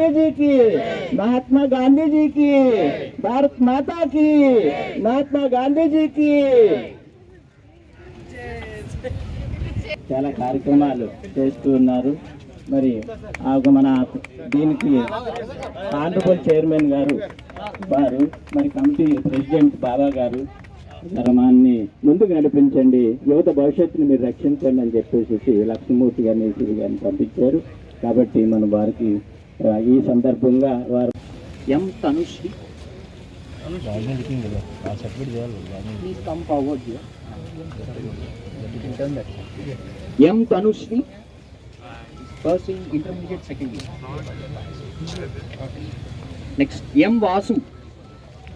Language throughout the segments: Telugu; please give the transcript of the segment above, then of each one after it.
जी की महात्मा गांधी जी की भारत माता की महात्मा गांधी जी की చాలా కార్యక్రమాలు చేస్తూ ఉన్నారు మరి ఆ మన దీనికి ఆనరబుల్ చైర్మన్ గారు వారు మరి కమిటీ ప్రెసిడెంట్ బాబా గారు ధర్మాన్ని ముందుకు నడిపించండి యువత భవిష్యత్తుని మీరు రక్షించండి అని చెప్పేసి లక్ష్మీమూర్తి గారిని శ్రీ గారిని పంపించారు కాబట్టి మనం వారికి ఆ, ఈ సందర్భంగా వారు M Tanushri? M Tanushri? In intermediate second year next M Vasu?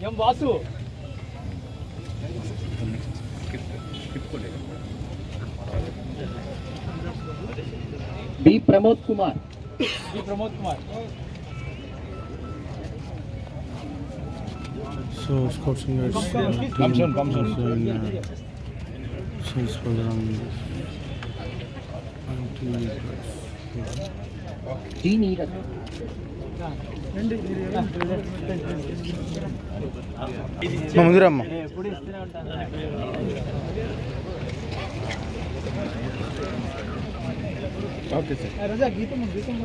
M Vasu? B Pramod Kumar. G Pramod Kumar So Scouts and Guides uh, team Come soon, come soon. is in uh, science program. Anti- G Neeraj మా ముందురమ్మ ఎప్పుడు ఇస్తూనే ఉంటాను ఓకే సార్. రజా గీతం గీతం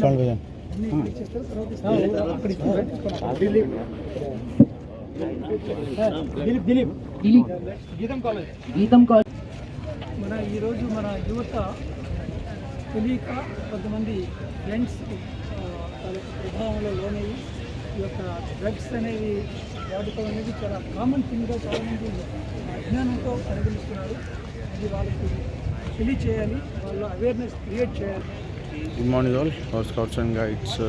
సాల్వ్ భజన్ దిలీప్. దిలీప్ దిలీప్. గీతం కాలేజ్. గీతం కాల్ మన ఈరోజు మన యువత తెలియక కొంతమంది ఫ్రెండ్స్ ప్రభావంలో లోనయ్యి ఈ యొక్క డ్రగ్స్ అనేవి వాడటం అనేది చాలా కామన్ థింగ్గా చాలామంది అజ్ఞానంతో పరిగణిస్తున్నారు. అది వాళ్ళకి తెలియచేయాలి వాళ్ళ అవేర్నెస్ క్రియేట్ చేయాలి morning all. Our Scouts and Guides uh,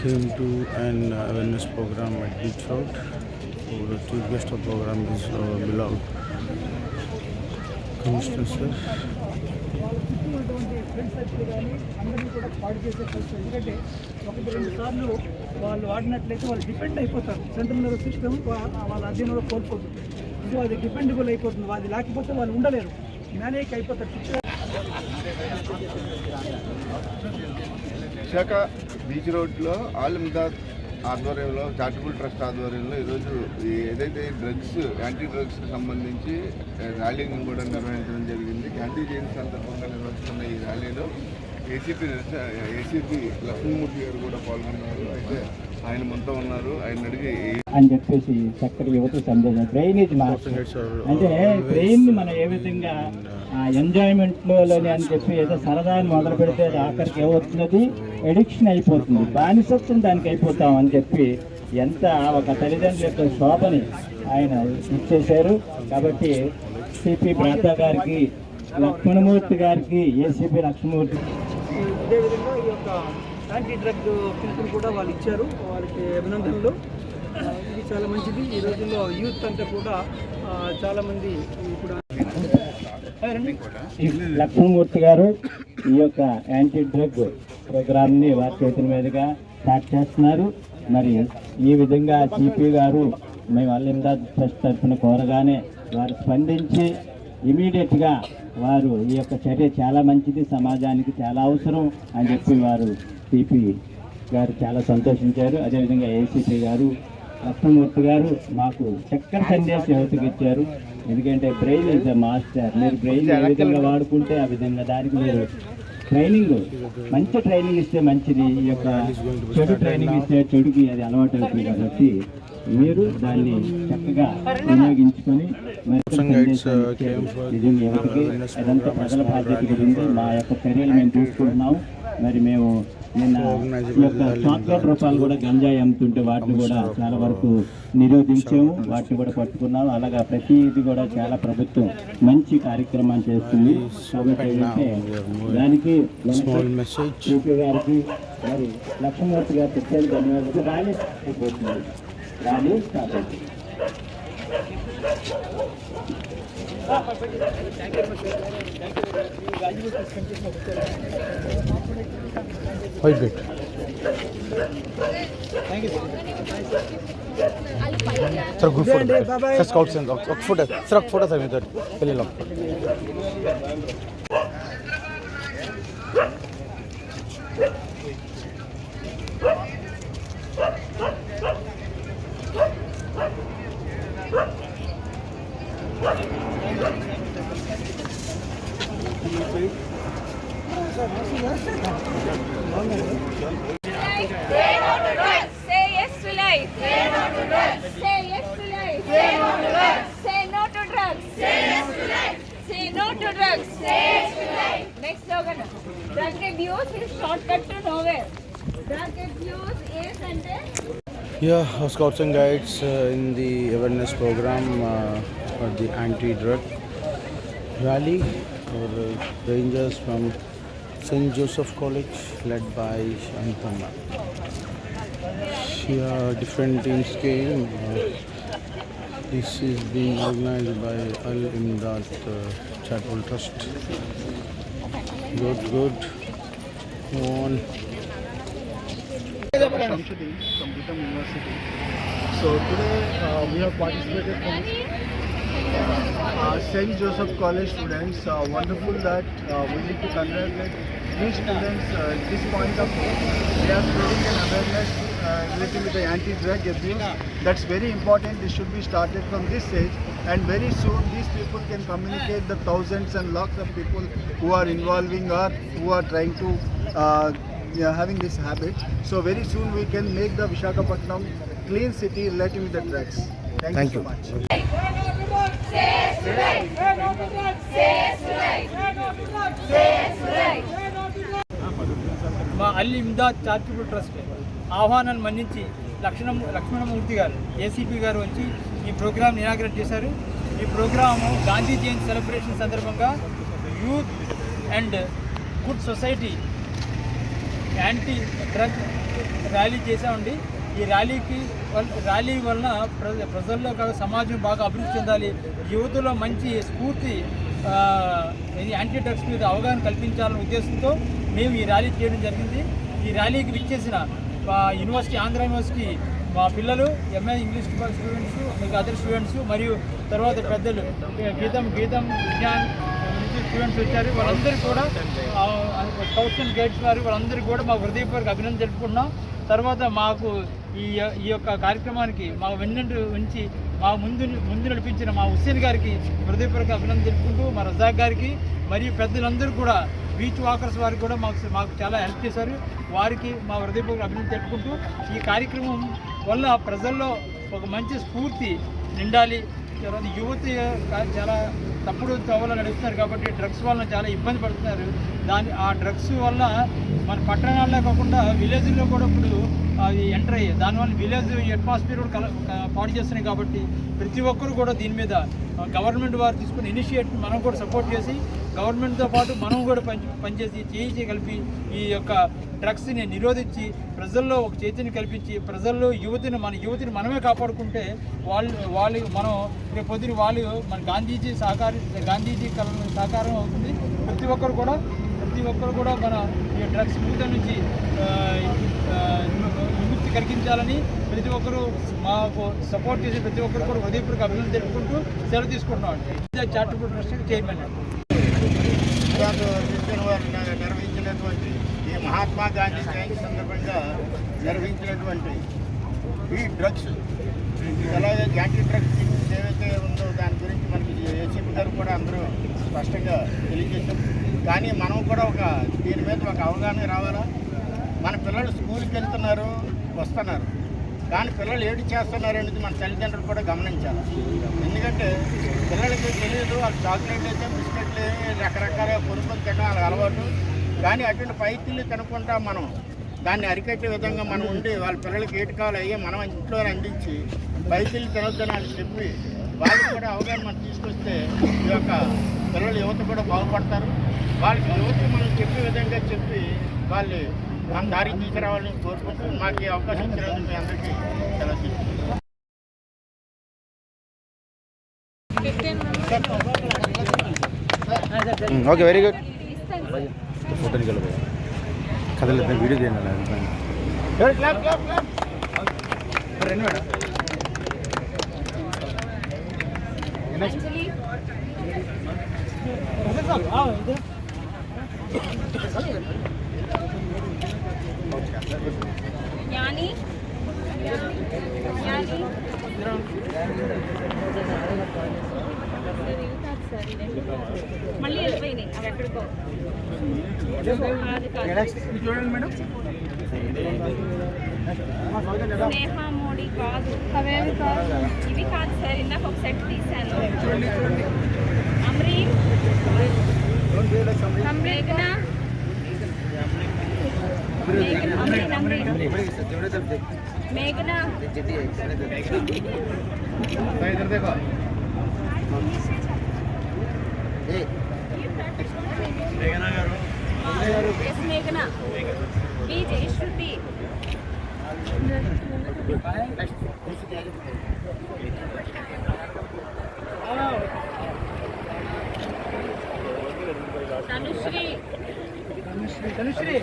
came to an awareness program at Beach. So the chief guest of program is uh, beloved Commissioner sir. వాళ్ళ ఎందుకంటే ఒకటి రెండు సార్లు వాడినట్లయితే వాళ్ళు డిపెండ్ అయిపోతారు సెంట్రల్ నర్వస్ సిస్టమ్ వాళ్ళ అధీనంలో కోల్పోతుంది సో అది డిపెండబుల్ అయిపోతుంది అది లేకపోతే వాళ్ళు ఉండలేరు. మేనేజ్ అయిపోతారు విశాఖ బీచ్ రోడ్లో ఆలిమ్దాద్ ఆధ్వర్యంలో చారిటబుల్ ట్రస్ట్ ఆధ్వర్యంలో ఈరోజు ఏదైతే డ్రగ్స్ యాంటీ డ్రగ్స్కి సంబంధించి ర్యాలీని కూడా నిర్వహించడం జరిగింది. గాంధీ జయంతి సందర్భంగా నిర్వహిస్తున్న ఈ ర్యాలీలో ఏసీపీ ఏసీపీ లక్ష్మీమూర్తి గారు కూడా పాల్గొన్నారు. అయితే ఆయన మనతో ఉన్నారు. ఆయన అడిగి అని చెప్పేసి చక్కటి యువత సందేశం బ్రెయిన్ అంటే బ్రెయిన్ మనం ఏ విధంగా ఎంజాయ్మెంట్లోని అని చెప్పి ఏదో సరదాని మొదలు పెడితే అది ఆఖరికి ఏమవుతున్నది? ఎడిక్షన్ అయిపోతుంది. బానిసత్వం దానికి అయిపోతాం అని చెప్పి ఎంత ఒక తల్లిదండ్రుల యొక్క శోభని ఆయన ఇచ్చేశారు. కాబట్టి సిపి భ్రాత గారికి లక్ష్మణమూర్తి గారికి ఏసీపీ లక్ష్మణమూర్తి అదేవిధంగా ఈ యొక్క యాంటీ డ్రగ్ పిలుపుని కూడా వాళ్ళు ఇచ్చారు. వాళ్ళకి అభినందనలు. ఇది చాలా మంచిది. ఈ రోజుల్లో యూత్ అంతా కూడా చాలామంది ఇప్పుడు లక్ష్మణమూర్తి గారు ఈ యొక్క యాంటీ డ్రగ్ ప్రోగ్రామ్ని వారి చేతుల మీదుగా స్టార్ట్ చేస్తున్నారు. మరి ఈ విధంగా సిపి గారు మేము అల్లిందాద్ ట్రస్ట్ తరఫున కోరగానే వారు స్పందించి ఇమీడియట్గా వారు ఈ యొక్క చర్య చాలా మంచిది సమాజానికి చాలా అవసరం అని చెప్పి వారు సిపి గారు చాలా సంతోషించారు. అదేవిధంగా ఏసీపీ గారు లక్ష్మణమూర్తి గారు మాకు చక్కని సందేశం యువతకి ఇచ్చారు. ఎందుకంటే బ్రెయిన్ ఇస్ ద మాస్టర్ మీరు బ్రెయిన్ ఏ విధంగా వాడుకుంటే ఆ విధంగా దానికి మీరు ట్రైనింగ్ మంచి ట్రైనింగ్ ఇస్తే మంచిది. ఈ యొక్క చెడు ట్రైనింగ్ ఇస్తే చెడుకి అది అలవాటు అవుతుంది కాబట్టి మీరు దాన్ని చక్కగా వినియోగించుకొని అదంతా ప్రజల బాధ్యత గురించి మా యొక్క చర్యలు మేము చూసుకుంటున్నాం మరి మేము నిన్న యొక్క చాక్లెట్ రూపాయలు కూడా గంజాయి అమ్ముతుంటే వాటిని కూడా చాలా వరకు నిరోధించాము. వాటిని కూడా పట్టుకున్నాము అలాగా ప్రతి ఇది కూడా చాలా ప్రభుత్వం మంచి కార్యక్రమాన్ని చేస్తుంది. కాబట్టి ఏంటంటే దానికి గారికి మరి లక్ష్మణమూర్తి గారు ప్రత్యేక ధన్యవాదాలు. রানু তাদেরকে হয় bet sir good photo sir scouts ಅಂತ okay photo sir okay photo sir ಇಲ್ಲಿ Next slogan. Drug abuse is shortcut to nowhere. Drug abuse is అంటే Yeah, our scouts and guides uh, in the awareness program uh, for the anti-drug rally for uh, rangers from St. Joseph College led by Shantana. Yeah, different teams came. Uh, this is being organized by Al Imdad uh, Charitable Trust. Good, good. Go on. So today uh, we have participated from uh, St. Joseph College students. Uh, wonderful that uh, we need to congratulate these students uh, at this point of they are spreading an awareness uh, related with the anti-drug abuse. That's very important. This should be started from this age. And very soon these people can communicate the thousands and lakhs of people who are involving or who are trying to uh, yeah, having this habit. So very soon we can make the Vishakhapatnam clean city related with the drugs. Thank, Thank you you. so much. say yes to life. Say yes to life. Say yes to life. మా అల్లి ఇమ్దాద్ చారిటబుల్ ట్రస్ట్ ఆహ్వానాన్ని మన్నించి లక్ష్మణ లక్ష్మణమూర్తి గారు ఏసీపీ గారు వచ్చి ఈ ప్రోగ్రాం ఇనాగ్రేట్ చేశారు. ఈ ప్రోగ్రాము గాంధీ జయంతి సెలబ్రేషన్ సందర్భంగా youth and good society anti drug rally చేశామండి. ఈ ర్యాలీకి ర్యాలీ వలన ప్ర- ప్రజల్లో కాదు సమాజం బాగా అభివృద్ధి చెందాలి. యువతలో మంచి స్ఫూర్తి ఇది యాంటీ డ్రగ్స్ మీద అవగాహన కల్పించాలనే ఉద్దేశంతో మేము ఈ ర్యాలీ చేయడం జరిగింది. ఈ ర్యాలీకి విచ్చేసిన మా యూనివర్సిటీ ఆంధ్ర యూనివర్సిటీ మా పిల్లలు ఎంఏ ఇంగ్లీష్ స్టూడెంట్స్ మీకు అదర్ స్టూడెంట్స్ మరియు తర్వాత పెద్దలు గీతం గీతం విజ్ఞాన్ నుంచి స్టూడెంట్స్ వచ్చారు. వాళ్ళందరూ కూడా స్కౌట్స్ గైడ్స్ వారు వాళ్ళందరూ కూడా మా హృదయపూర్వక అభినందన జరుపుకున్నాం తర్వాత మాకు ఈ ఈ యొక్క కార్యక్రమానికి మా వెన్నంటి ఉంచి మా ముందు ముందు నడిపించిన మా హుస్సేన్ గారికి హృదయపూర్వక అభినందన తెలుపుకుంటూ మా రజాక్ గారికి మరియు పెద్దలందరూ కూడా బీచ్ వాకర్స్ వారికి కూడా మాకు మాకు చాలా హెల్ప్ చేశారు. వారికి మా హృదయపూర్వక అభినందన తెలుపుకుంటూ ఈ కార్యక్రమం వల్ల ప్రజల్లో ఒక మంచి స్ఫూర్తి నిండాలి. తర్వాత యువత చాలా తప్పుడు తోవలో నడుస్తున్నారు కాబట్టి డ్రగ్స్ వల్ల చాలా ఇబ్బంది పడుతున్నారు. దాని ఆ డ్రగ్స్ వల్ల మన పట్టణాల్లో కాకుండా విలేజ్లో కూడా ఇప్పుడు అవి ఎంటర్ అయ్యాయి. దానివల్ల విలేజ్ అట్మాస్ఫియర్ కూడా కల పాడు చేస్తున్నాయి కాబట్టి ప్రతి ఒక్కరు కూడా దీని మీద గవర్నమెంట్ వారు తీసుకున్న ఇనిషియేట్ మనం కూడా సపోర్ట్ చేసి గవర్నమెంట్తో పాటు మనం కూడా పని పనిచేసి చేయించి కలిపి ఈ యొక్క డ్రగ్స్ని నిరోధించి ప్రజల్లో ఒక చైతన్యం కల్పించి ప్రజల్లో యువతిని మన యువతిని మనమే కాపాడుకుంటే వాళ్ళు వాళ్ళు మనం రేపు పొద్దున వాళ్ళు మన గాంధీజీ సహకారి గాంధీజీ కల సహకారం అవుతుంది. ప్రతి ఒక్కరు కూడా ప్రతి ఒక్కరు కూడా మన ఈ డ్రగ్స్ మూత నుంచి విముక్తి కలిగించాలని ప్రతి ఒక్కరు మాకు సపోర్ట్ చేసి ప్రతి ఒక్కరు కూడా హృదయపూర్వక అభివృద్ధి జరుపుకుంటూ సెలవు తీసుకుంటున్నాం అండి చార్టబుల్ ట్రస్ట్ చైర్మన్. వారు నిర్వహించినటువంటి ఈ మహాత్మా గాంధీ జయంతి సందర్భంగా నిర్వహించినటువంటి ఈ డ్రగ్స్ అలాగే యాంటీ డ్రగ్స్ ఏవైతే ఉందో దాని గురించి మనకి ఏసీపీ గారు కూడా అందరూ స్పష్టంగా తెలియజేశారు. కానీ మనం కూడా ఒక దీని మీద ఒక అవగాహన రావాలా? మన పిల్లలు స్కూల్కి వెళ్తున్నారు వస్తున్నారు. దాని పిల్లలు ఏడు చేస్తున్నారు అనేది మన తల్లిదండ్రులు కూడా గమనించాలి. ఎందుకంటే పిల్లలకి తెలియదు వాళ్ళు చాక్లెట్ అయితే బిస్కెట్లు రకరకాల కొనుక్కొని తినడం వాళ్ళకి అలవాటు. కానీ అటువంటి పైతిల్ని తినకుండా మనం దాన్ని అరికట్టే విధంగా మనం ఉండి వాళ్ళ పిల్లలకి ఏటి కావాలి అయ్యే మనం ఇంట్లో అందించి పైతిల్ని తినొద్దని అని చెప్పి వాళ్ళకి కూడా అవగాహన మనం తీసుకొస్తే ఈ యొక్క పిల్లలు యువత కూడా బాగుపడతారు. వాళ్ళకి యువత మనం చెప్పే విధంగా చెప్పి వాళ్ళు దారి తీసుకురావాలని కోరుకుంటూ మాకు ఈ అవకాశం ఇచ్చినందుకు మీ అందరికీ చాలా okay very good photo nickel కదలేదు video చేయండి అంజలి జ్ఞాని మళ్ళీ వెళ్ళిపోయినాయి అవి ఎక్కడికో కాదు కాదు చూడండి మేడం స్నేహ మోడీ కాదు అవేవి కాదు ఇవి కాదు సార్ ఇందాక ఒక సెట్ తీశాను అమ్రీన్ మేఘనా మేఘనా అమ్రీన్ అమ్రీన్ మేఘనా ఎస్ మేఘనా B Jayashruti Tanushree Tanushree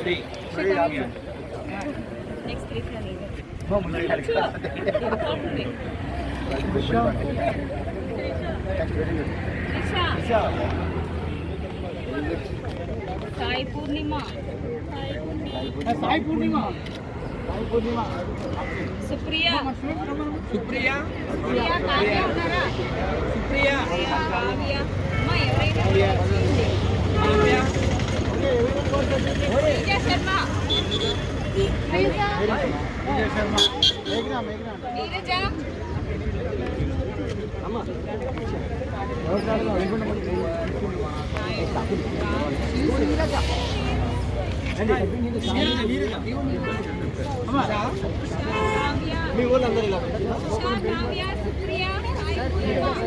next three Sai పూర్ణిమ సాయి పూర్ణిమ సుప్రియ సుప్రియ సుప్రియ కావ్య ఉన్నారా సుప్రియ సుప్రియ కావ్య అమ్మ ఎవరైనా విజయ శర్మ నీరజ కావ్య మీ ఊళ్ళందరూ ఇలా ఉషా కావ్య సుప్రియ సాయి పూర్ణిమ